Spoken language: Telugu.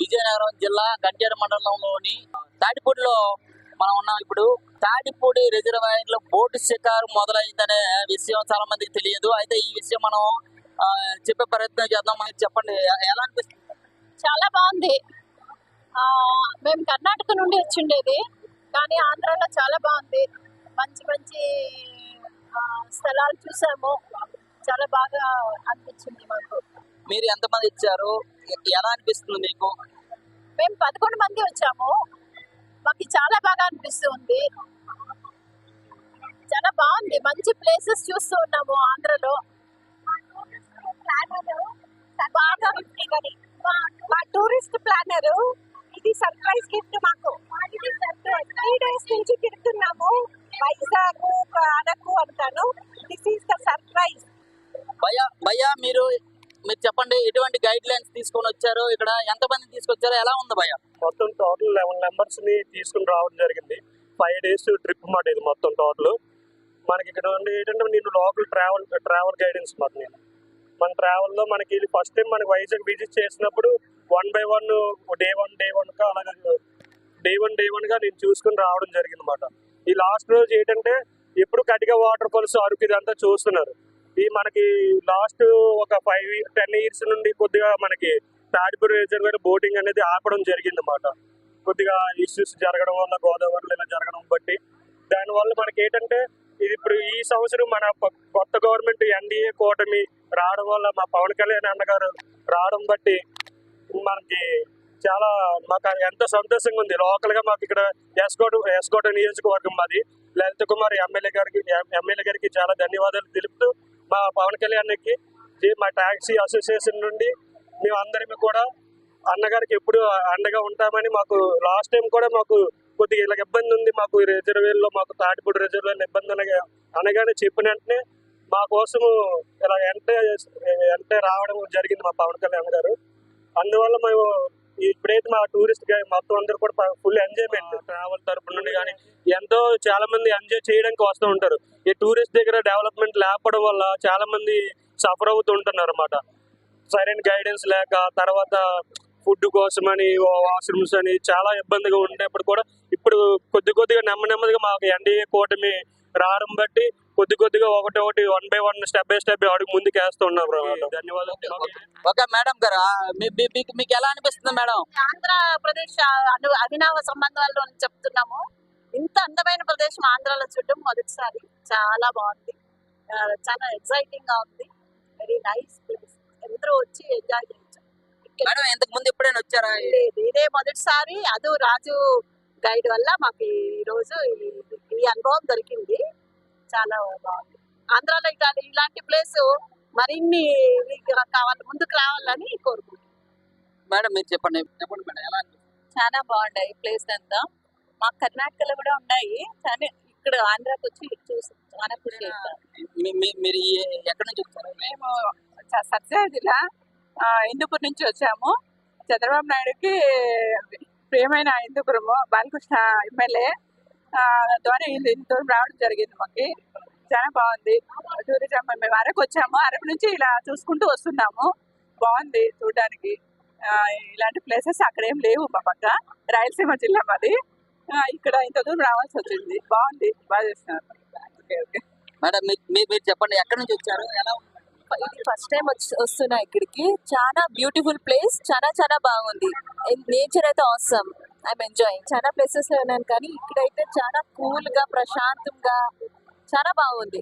విజయనగరం జిల్లా గంజార మండలంలోని తాటిపూడిలో మనం ఉన్నాం ఇప్పుడు. తాటిపూడి రిజర్వాయర్లో బోటు షికారు మొదలైందనే విషయం చాలా మందికి తెలియదు. అయితే ఈ విషయం మనం చెప్పే ప్రయత్నం చేద్దాం మనకి చెప్పండి. ఎలా అనిపిస్తుంది? చాలా బాగుంది. మేము కర్ణాటక నుండి వచ్చిండేది కానీ ఆంధ్రాలో చాలా బాగుంది. మంచి మంచి స్థలాలు చూసాము. చాలా బాగా అనిపించింది మాకు. మీరు ఎంతమంది ఇచ్చారు? ఎలా అనిపిస్తుంది మీకు? మేము పదకొండు మంది వచ్చాము. మాకు చాలా బాగా అనిపిస్తుంది. చాలా బాగుంది. మంచి ప్లేసెస్ చూస్తూ ఉన్నాము ఆంధ్రలో. మా టూరిస్ట్ ప్లానర్ ఇది సర్ప్రైజ్ గిఫ్ట్ మాకు. త్రీ డేస్ నుంచి తిరుగుతున్నాము. వైజాగ్ అరకు అంటాను. దిస్ ఈస్ ద సర్ప్రైజ్ భయ భయ మీరు మీరు చెప్పండి ఎటువంటి గైడ్ లైన్స్ తీసుకొని వచ్చారు ఇక్కడ ఎంతమంది తీసుకొచ్చారు ఎలా ఉంది భయ మొత్తం టోటల్ లెవెన్ మెంబర్స్ని తీసుకుని రావడం జరిగింది. ఫైవ్ డేస్ ట్రిప్ మాట ఇది మొత్తం టోటల్ మనకి ఇక్కడ ఉండి ఏంటంటే నేను లోకల్ ట్రావెల్ ట్రావెల్ గైడెన్స్ మాట నేను. మన ట్రావెల్లో మనకి ఇది ఫస్ట్ టైం మనకి వైజాగ్ విజిట్ చేసినప్పుడు one by one day one day వన్గా అలాగే డే వన్ డే వన్గా నేను చూసుకుని రావడం జరిగింది అనమాట ఈ లాస్ట్ రోజు ఏంటంటే ఎప్పుడు కటిక వాటర్ ఫాల్స్ అరకు ఇదంతా చూస్తున్నారు. ఈ మనకి లాస్ట్ ఒక ఫైవ్ టెన్ ఇయర్స్ నుండి కొద్దిగా మనకి తాడిపూర్ రిజర్వేర్ బోటింగ్ అనేది ఆపడం జరిగింది అన్నమాట కొద్దిగా ఇష్యూస్ జరగడం వల్ల గోదావరిలో ఇలా జరగడం బట్టి. దానివల్ల మనకి ఏంటంటే ఇది ఇప్పుడు ఈ సంవత్సరం మన కొత్త గవర్నమెంట్ ఎన్డీఏ కూటమి రావడం వల్ల మా పవన్ కళ్యాణ్ అన్నగారు రావడం బట్టి మనకి చాలా మాకు ఎంతో సంతోషంగా ఉంది. లోకల్గా మాకు ఇక్కడ ఎస్కోట ఎస్కోట నియోజకవర్గం మాది. లలిత కుమార్ ఎమ్మెల్యే గారికి ఎమ్మెల్యే గారికి చాలా ధన్యవాదాలు తెలుపుతూ మా పవన్ కళ్యాణ్కి మా టాక్సీ అసోసియేషన్ నుండి మేము అందరిమి కూడా అన్నగారికి ఎప్పుడు అండగా ఉంటామని మాకు లాస్ట్ టైం కూడా మాకు కొద్దిగా ఇలా ఇబ్బంది ఉంది. మాకు రిజర్వేల్లో మాకు తాటిపూడి రిజర్వేల్లో ఇబ్బంది అనగా అనగానే చెప్పిన వెంటనే మా కోసము ఇలా అంటే అంటే రావడం జరిగింది మా పవన్ కళ్యాణ్ గారు. అందువల్ల మేము ఇప్పుడైతే మా టూరిస్ట్ గైడ్ మొత్తం అందరూ కూడా ఫుల్ ఎంజాయ్మెంట్ ట్రావెల్ తరపు నుండి కానీ ఎంతో చాలా మంది ఎంజాయ్ చేయడానికి వస్తూ ఉంటారు. ఈ టూరిస్ట్ దగ్గర డెవలప్మెంట్ లేకపోవడం వల్ల చాలా మంది సఫర్ అవుతూ ఉంటున్నారు అనమాట సరైన గైడెన్స్ లేక తర్వాత ఫుడ్ కోసమని వాష్రూమ్స్ అని చాలా ఇబ్బందిగా ఉండేప్పుడు కూడా ఇప్పుడు కొద్ది కొద్దిగా నెమ్మ నెమ్మదిగా మాకు ఎన్డీఏ కూటమి రావడం బట్టి కొద్ది కొద్దిగా ఒకటి ఒకటి one by one step by step అడుగు ముందుకు వేస్తున్నాం ధన్యవాదాలు. ఓకే మేడం గారు మీకు మీకు ఎలా అనిపిస్తుంది మేడం? ఆంధ్రప్రదేశ్ అను అవినావ సంబంధాలు అని చెప్తున్నాము. ఇంత అందమైన ప్రదేశం ఆంధ్రాలో చూడడం మొదటిసారి. చాలా బాగుంది. చాలా ఎక్సైటింగ్గా ఉంది. వెరీ నైస్ ప్లేస్ అందరూ వచ్చి ఎంజాయ్ చేయొచ్చు. మేడం ఇంతకు ముందు ఎప్పుడైనా వచ్చారా? ఇదే మొదటిసారి. అదు రాజు గైడ్ వల్ల మాకు ఈ రోజు ఈ- అనుభవం దొరికింది. చాలా బాగుంది. ఆంధ్రాలో ఇట్లా ఇలాంటి ప్లేస్ మరిన్ని కావాలి ముందుకు రావాలని కోరుకుంటున్నాను మేడం మీరు చెప్పండి చెప్పండి మేడం ఎలా చాలా బాగుంటాయి ప్లేస్ అంతా. మా కర్ణాటకలో కూడా ఉన్నాయి కానీ ఇక్కడ ఆంధ్రాకి వచ్చి చూసి చాలా ఖుషి మీరు ఎక్కడి నుంచి వచ్చారు? మేము సత్యసాయి జిల్లా ఆ, హిందూపూర్ నుంచి వచ్చాము. చంద్రబాబు నాయుడుకి ప్రియమైన హిందూపురము బాలకృష్ణ ఎమ్మెల్యే ద్వారా ఇంత దూరం రావడం జరిగింది మాకు. చాలా బాగుంది. టూరిజం మేము అరకు వచ్చాము. అరకు నుంచి ఇలా చూసుకుంటూ వస్తున్నాము. బాగుంది చూడడానికి. ఇలాంటి ప్లేసెస్ అక్కడ ఏం లేవు మా పక్క. రాయలసీమ జిల్లా మాది. ఇక్కడ ఇంత దూరం రావాల్సి వచ్చింది. బాగుంది. బాగా చేస్తున్నారు. Okay okay. మేడం మీరు మీరు- మీరు చెప్పండి. ఎక్కడి నుంచి వచ్చారు? ఎలా ఇది ఫస్ట్ టైం వచ్చి వస్తున్నా ఇక్కడికి. చాలా బ్యూటిఫుల్ ప్లేస్ చాలా చాలా బాగుంది. నేచర్ అయితే అవసరం ఐఎమ్ ఎంజాయింగ్ చాలా ప్లేసెస్లో ఉన్నాను కానీ ఇక్కడైతే చాలా కూల్గా ప్రశాంతంగా చాలా బాగుంది.